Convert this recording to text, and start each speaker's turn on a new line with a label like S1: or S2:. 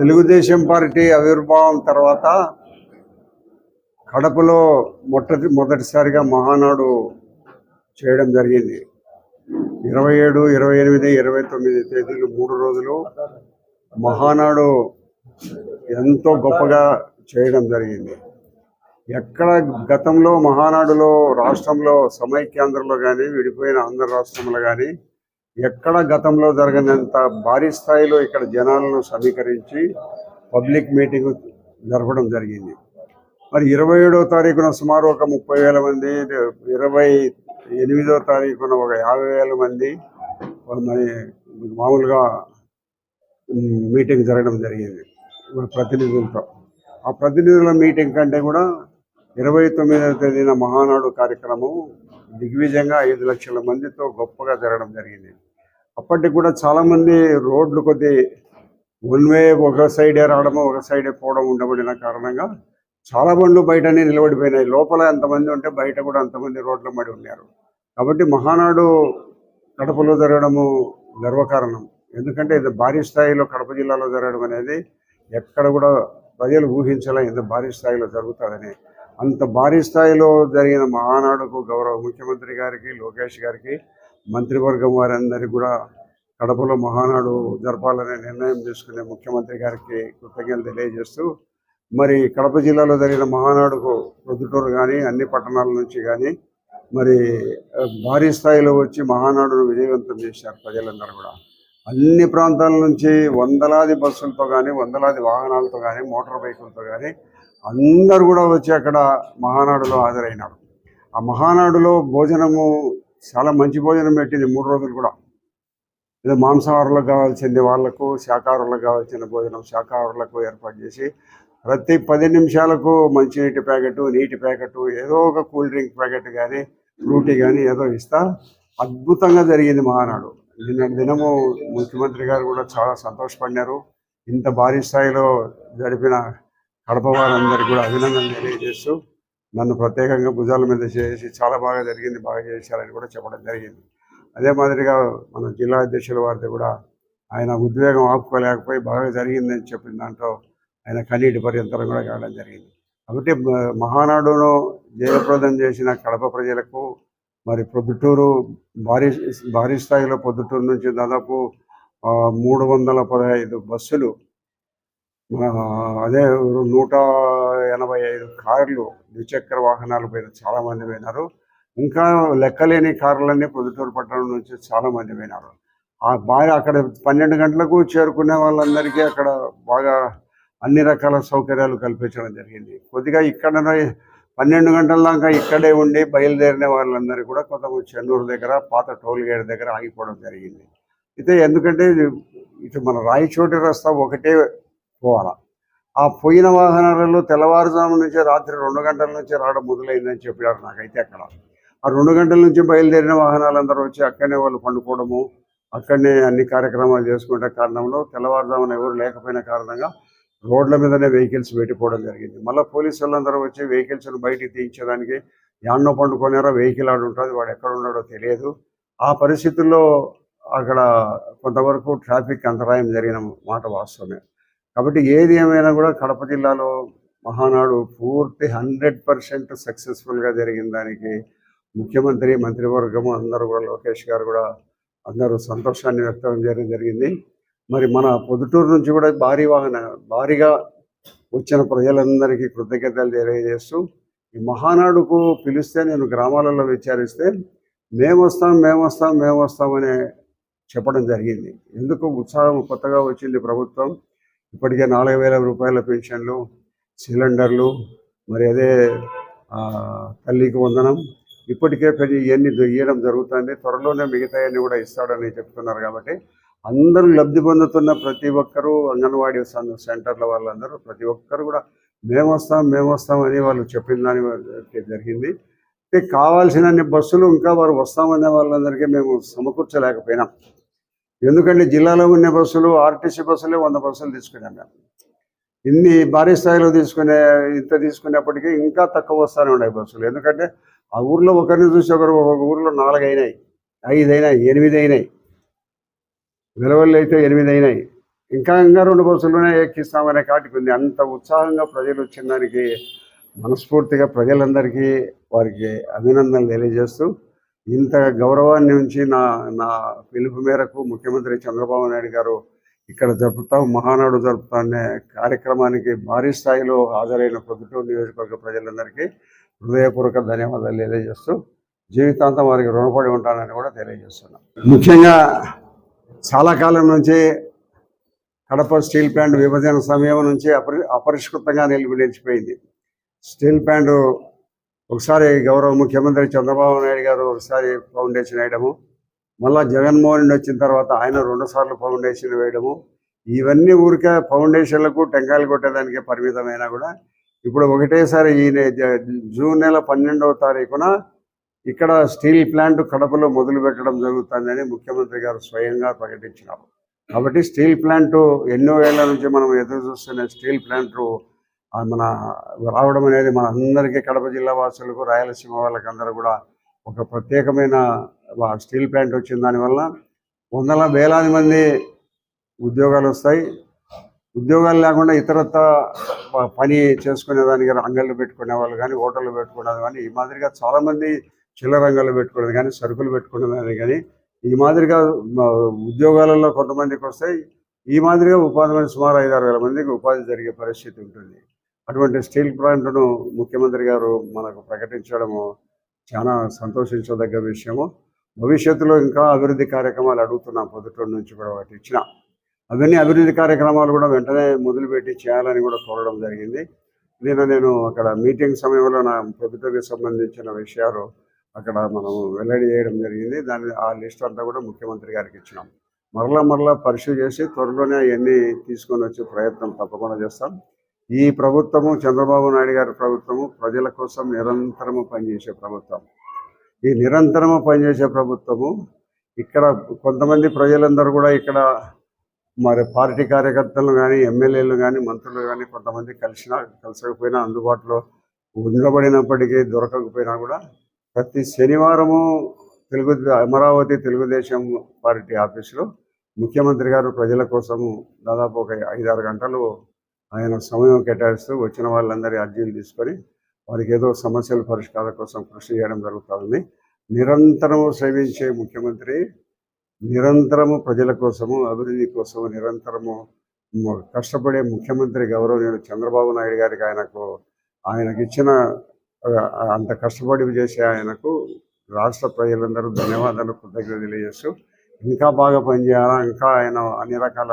S1: Telugudesam party ఆవిర్భావం తర్వాత కడపలో మొట్టటి మొదటిసారిగా మహానాడు చేయడం జరిగింది. ఇరవై ఏడు ఇరవై ఎనిమిది ఇరవై తొమ్మిది తేదీలు మూడు రోజులు మహానాడు ఎంతో గొప్పగా చేయడం జరిగింది. ఎక్కడ గతంలో మహానాడులో రాష్ట్రంలో సమైక్యాంధ్రంలో కానీ విడిపోయిన ఆంధ్ర రాష్ట్రంలో కానీ ఎక్కడ గతంలో జరగనంత భారీ స్థాయిలో ఇక్కడ జనాలను సమీకరించి పబ్లిక్ మీటింగ్ జరపడం జరిగింది. మరి ఇరవై ఏడో తారీఖున సుమారు ఒక ముప్పై వేల మంది ఇరవై ఎనిమిదో తారీఖున ఒక యాభై వేల మంది మరి మామూలుగా మీటింగ్ జరగడం జరిగింది. ప్రతినిధులతో. ఆ ప్రతినిధుల మీటింగ్ కంటే కూడా ఇరవై తొమ్మిదవ తేదీన మహానాడు కార్యక్రమం దిగ్విజయంగా ఐదు లక్షల మందితో గొప్పగా జరగడం జరిగింది. అప్పటికి కూడా చాలామంది రోడ్లు కొద్ది వన్ వే ఒక సైడే రావడము ఒక సైడే పోవడం ఉండబడిన కారణంగా చాలా బండ్లు బయటనే నిలబడిపోయినాయి. లోపల ఎంతమంది ఉంటే బయట కూడా అంతమంది రోడ్ల మడి ఉన్నారు. కాబట్టి మహానాడు కడపలో జరగడము గర్వకారణం. ఎందుకంటే ఇది భారీ స్థాయిలో కడప జిల్లాలో జరగడం అనేది ఎక్కడ కూడా ప్రజలు ఊహించలే ఇంత భారీ స్థాయిలో జరుగుతుందని. అంత భారీ స్థాయిలో జరిగిన మహానాడుకు గౌరవ ముఖ్యమంత్రి గారికి లోకేష్ గారికి మంత్రివర్గం వారందరికీ కూడా కడపలో మహానాడు జరపాలనే నిర్ణయం తీసుకునే ముఖ్యమంత్రి గారికి కృతజ్ఞతలు తెలియజేస్తూ మరి కడప జిల్లాలో జరిగిన మహానాడుకు ప్రొద్దుటూరు కానీ అన్ని పట్టణాల నుంచి కానీ మరి భారీ స్థాయిలో వచ్చి మహానాడును విజయవంతం చేశారు ప్రజలందరూ కూడా. అన్ని ప్రాంతాల నుంచి వందలాది బస్సులతో కానీ వందలాది వాహనాలతో కానీ మోటార్ బైకులతో కానీ అందరూ కూడా వచ్చి అక్కడ మహానాడులో హాజరైనారు. ఆ మహానాడులో భోజనము చాలా మంచి భోజనం పెట్టింది మూడు రోజులు కూడా. ఏదో మాంసాహారులకు కావాల్సింది వాళ్ళకు శాకాహారులకు కావాల్సిన భోజనం శాకాహారులకు ఏర్పాటు చేసి ప్రతి పది నిమిషాలకు మంచినీటి ప్యాకెట్ నీటి ప్యాకెట్ ఏదో ఒక కూల్ డ్రింక్ ప్యాకెట్ కానీ ఫ్రూటీ కానీ ఏదో ఇస్తా. అద్భుతంగా జరిగింది మహానాడు. నిన్న దినము ముఖ్యమంత్రి గారు కూడా చాలా సంతోషపడినారు. ఇంత భారీ స్థాయిలో జరిపిన కడప వారందరికీ కూడా అభినందనలు తెలియజేస్తూ నన్ను ప్రత్యేకంగా భుజాల మీద చేసి చాలా బాగా జరిగింది బాగా చేశారని కూడా చెప్పడం జరిగింది. అదే మాదిరిగా మన జిల్లా అధ్యక్షుల వారిది కూడా ఆయన ఉద్వేగం ఆపుకోలేకపోయి బాగా జరిగిందని చెప్పిన దాంట్లో ఆయన కన్నీటి పర్యంతరం కూడా కావడం జరిగింది. కాబట్టి మహానాడును జయప్రదం చేసిన కడప ప్రజలకు మరి పొద్దుటూరు భారీ భారీ స్థాయిలో పొద్దుటూరు నుంచి దాదాపు మూడు వందల పదహైదు బస్సులు అదే నూట ఎనభై ఐదు కార్లు ద్విచక్ర వాహనాల పైన చాలా మంది పోయినారు. ఇంకా లెక్కలేని కార్లన్నీ పొద్దుటూరు పట్టణం నుంచి చాలా మంది పోయినారు. ఆ బాగా అక్కడ పన్నెండు గంటలకు చేరుకునే వాళ్ళందరికీ అక్కడ బాగా అన్ని రకాల సౌకర్యాలు కల్పించడం జరిగింది. కొద్దిగా ఇక్కడ పన్నెండు గంటల దాకా ఇక్కడే ఉండి బయలుదేరిన వాళ్ళందరూ కూడా కొంతమంది చెన్నూరు దగ్గర పాత టోల్ గేట్ దగ్గర ఆగిపోవడం జరిగింది. అయితే ఎందుకంటే ఇటు మన రాయచోటి రస్తా ఒకటే పోవాలా. ఆ పోయిన వాహనాలలో తెల్లవారుజాము నుంచి రాత్రి రెండు గంటల నుంచి రావడం మొదలైందని చెప్పారు నాకైతే అక్కడ. ఆ రెండు గంటల నుంచి బయలుదేరిన వాహనాలందరూ వచ్చి అక్కడనే వాళ్ళు పండుకోవడము అక్కడనే అన్ని కార్యక్రమాలు చేసుకునే కారణంలో తెల్లవారుజామున ఎవరు లేకపోయిన కారణంగా రోడ్ల మీదనే వెహికల్స్ పెట్టిపోవడం జరిగింది. మళ్ళీ పోలీసు వాళ్ళందరూ వచ్చి వెహికల్స్ను బయటికి తీయించడానికి యాన్నో పండుకొనారో వెహికల్ ఆడు ఉంటుంది వాడు ఎక్కడ ఉన్నాడో తెలియదు. ఆ పరిస్థితుల్లో అక్కడ కొంతవరకు ట్రాఫిక్ అంతరాయం జరిగిన మాట వాస్తవమే. కాబట్టి ఏది ఏమైనా కూడా కడప జిల్లాలో మహానాడు పూర్తి హండ్రెడ్ పర్సెంట్ సక్సెస్ఫుల్గా జరిగిన దానికి ముఖ్యమంత్రి మంత్రివర్గము అందరూ కూడా లోకేష్ గారు కూడా అందరూ సంతోషాన్ని వ్యక్తం చేయడం జరిగింది. మరి మన పొద్దుటూరు నుంచి కూడా భారీ వాహన భారీగా వచ్చిన ప్రజలందరికీ కృతజ్ఞతలు తెలియజేస్తూ ఈ మహానాడుకు పిలిస్తే నేను గ్రామాలలో విచారిస్తే మేము వస్తాం మేము వస్తాం మేము వస్తామని చెప్పడం జరిగింది. ఎందుకు ఉత్సాహం కొత్తగా వచ్చింది ప్రభుత్వం? ఇప్పటికే నాలుగు వేల రూపాయల పెన్షన్లు సిలిండర్లు మరి అదే తల్లికి వందనం. ఇప్పటికే పెద్ద ఇవన్నీ ఇవ్వడం జరుగుతుంది. త్వరలోనే మిగతాయన్నీ కూడా ఇస్తాడని చెప్తున్నారు కాబట్టి అందరూ లబ్ధి పొందుతున్న ప్రతి ఒక్కరూ అంగన్వాడీ సెంటర్ల వాళ్ళందరూ ప్రతి ఒక్కరు కూడా మేము వస్తాం మేము వస్తామని వాళ్ళు చెప్పిన దాని జరిగింది. కావాల్సిన కావాల్సినన్ని బస్సులు ఇంకా వారు వస్తామనే వాళ్ళందరికీ మేము సమకూర్చలేకపోయినాం. ఎందుకంటే జిల్లాలో ఉన్న బస్సులు ఆర్టీసీ బస్సులే వంద బస్సులు తీసుకున్నాం మేము ఇన్ని భారీ స్థాయిలో తీసుకునే ఇంత తీసుకునేప్పటికీ ఇంకా తక్కువ వస్తూనే ఉన్నాయి బస్సులు. ఎందుకంటే ఆ ఊర్లో ఒకరిని చూసి ఒకరు ఒక ఊర్లో నాలుగు అయినాయి ఐదు అయినాయి ఎనిమిది అయినాయి. వెలవల్లి అయితే ఎనిమిది అయినాయి. ఇంకా ఇంకా రెండు బస్సులోనే ఎక్కిస్తామనే కాటికి ఉంది. అంత ఉత్సాహంగా ప్రజలు వచ్చిన దానికి మనస్ఫూర్తిగా ప్రజలందరికీ వారికి అభినందనలు తెలియజేస్తూ ఇంత గౌరవాన్ని ఉంచి నా నా పిలుపు మేరకు ముఖ్యమంత్రి చంద్రబాబు నాయుడు గారు ఇక్కడ జరుపుతాం మహానాడు జరుపుతాం అనే కార్యక్రమానికి భారీ స్థాయిలో హాజరైన పొద్దుటూరు నియోజకవర్గ ప్రజలందరికీ హృదయపూర్వక ధన్యవాదాలు తెలియజేస్తూ జీవితాంతం వారికి రుణపడి ఉంటానని కూడా తెలియజేస్తున్నాం. ముఖ్యంగా చాలా కాలం నుంచి కడప స్టీల్ ప్లాంట్ విభజన సమయం నుంచి అపరి అపరిష్కృతంగా నిలిపి నిలిచిపోయింది. స్టీల్ ప్లాంట్ ఒకసారి గౌరవ ముఖ్యమంత్రి చంద్రబాబు నాయుడు గారు ఒకసారి ఫౌండేషన్ వేయడము మళ్ళా జగన్మోహన్ రెడ్డి వచ్చిన తర్వాత ఆయన రెండు సార్లు ఫౌండేషన్ వేయడము ఇవన్నీ ఊరికే ఫౌండేషన్లకు టెంకాయలు కొట్టేదానికి పరిమితమైనా కూడా ఇప్పుడు ఒకటేసారి ఈ జూన్ నెల పన్నెండవ తారీఖున ఇక్కడ స్టీల్ ప్లాంట్ కడపలో మొదలు పెట్టడం జరుగుతుందని ముఖ్యమంత్రి గారు స్వయంగా ప్రకటించినారు. కాబట్టి స్టీల్ ప్లాంట్ ఎన్నో ఏళ్ళ నుంచి మనం ఎదురు చూస్తున్న స్టీల్ ప్లాంట్ మన రావడం అనేది మన అందరికీ కడప జిల్లా వాసులకు రాయలసీమ వాళ్ళకి అందరూ కూడా ఒక ప్రత్యేకమైన స్టీల్ ప్లాంట్ వచ్చిన దానివల్ల వందల వేలాది మంది ఉద్యోగాలు వస్తాయి. ఉద్యోగాలు లేకుండా ఇతరత్ర ప- పని చేసుకునే దానికి అంగళ్ళు పెట్టుకునే వాళ్ళు కానీ హోటళ్ళు పెట్టుకునేది కానీ ఈ మాదిరిగా చాలామంది చిల్లర రంగాలు పెట్టుకునేది కానీ సరుకులు పెట్టుకునేది కానీ ఈ మాదిరిగా ఉద్యోగాలలో కొంతమందికి వస్తాయి. ఈ మాదిరిగా ఉపాధి మంది సుమారు ఐదారు వేల మందికి ఉపాధి జరిగే పరిస్థితి ఉంటుంది. అటువంటి స్టీల్ ప్లాంట్ను ముఖ్యమంత్రి గారు మనకు ప్రకటించడము చాలా సంతోషించదగ్గ విషయము. భవిష్యత్తులో ఇంకా అభివృద్ధి కార్యక్రమాలు అడుగుతున్నాం పొద్దుటూరు నుంచి కూడా వాటి ఇచ్చిన. అవన్నీ అభివృద్ధి కార్యక్రమాలు కూడా వెంటనే మొదలుపెట్టి చేయాలని కూడా కోరడం జరిగింది. నేను నేను అక్కడ మీటింగ్ సమయంలో నా ప్రభుత్వానికి సంబంధించిన విషయాలు అక్కడ మనం వెల్లడి చేయడం జరిగింది. దాని ఆ లిస్ట్ అంతా కూడా ముఖ్యమంత్రి గారికి ఇచ్చినాం. మరలా మరలా పరిశీలి చేసి త్వరలోనే అవన్నీ తీసుకొని వచ్చే ప్రయత్నం తప్పకుండా చేస్తాం. ఈ ప్రభుత్వము చంద్రబాబు నాయుడు గారి ప్రభుత్వము ప్రజల కోసం నిరంతరము పనిచేసే ప్రభుత్వం. ఈ నిరంతరము పనిచేసే ప్రభుత్వము ఇక్కడ కొంతమంది ప్రజలందరూ కూడా ఇక్కడ మరి పార్టీ కార్యకర్తలు కానీ ఎమ్మెల్యేలు కానీ మంత్రులు కానీ కొంతమంది కలిసినా కలిసకపోయినా అందుబాటులో ఉండబడినప్పటికీ దొరకకపోయినా కూడా ప్రతి శనివారము తెలుగు అమరావతి తెలుగుదేశం పార్టీ ఆఫీసులో ముఖ్యమంత్రి గారు ప్రజల కోసము దాదాపు ఒక ఐదారు గంటలు ఆయన సమయం కేటాయిస్తూ వచ్చిన వాళ్ళందరి అర్జీలు తీసుకొని వారికి ఏదో సమస్యల పరిష్కారం కోసం కృషి చేయడం జరుగుతుంది నిరంతరము శ్రమించే ముఖ్యమంత్రి నిరంతరము ప్రజల కోసము అభివృద్ధి కోసము నిరంతరము కష్టపడే ముఖ్యమంత్రి గౌరవనీయుడు చంద్రబాబు నాయుడు గారికి ఆయనకు ఆయనకి ఇచ్చిన అంత కష్టపడి చేసే ఆయనకు రాష్ట్ర ప్రజలందరూ ధన్యవాదాలు కృతజ్ఞతలు తెలియజేస్తూ ఇంకా బాగా పనిచేయాలా ఇంకా ఆయన అన్ని రకాల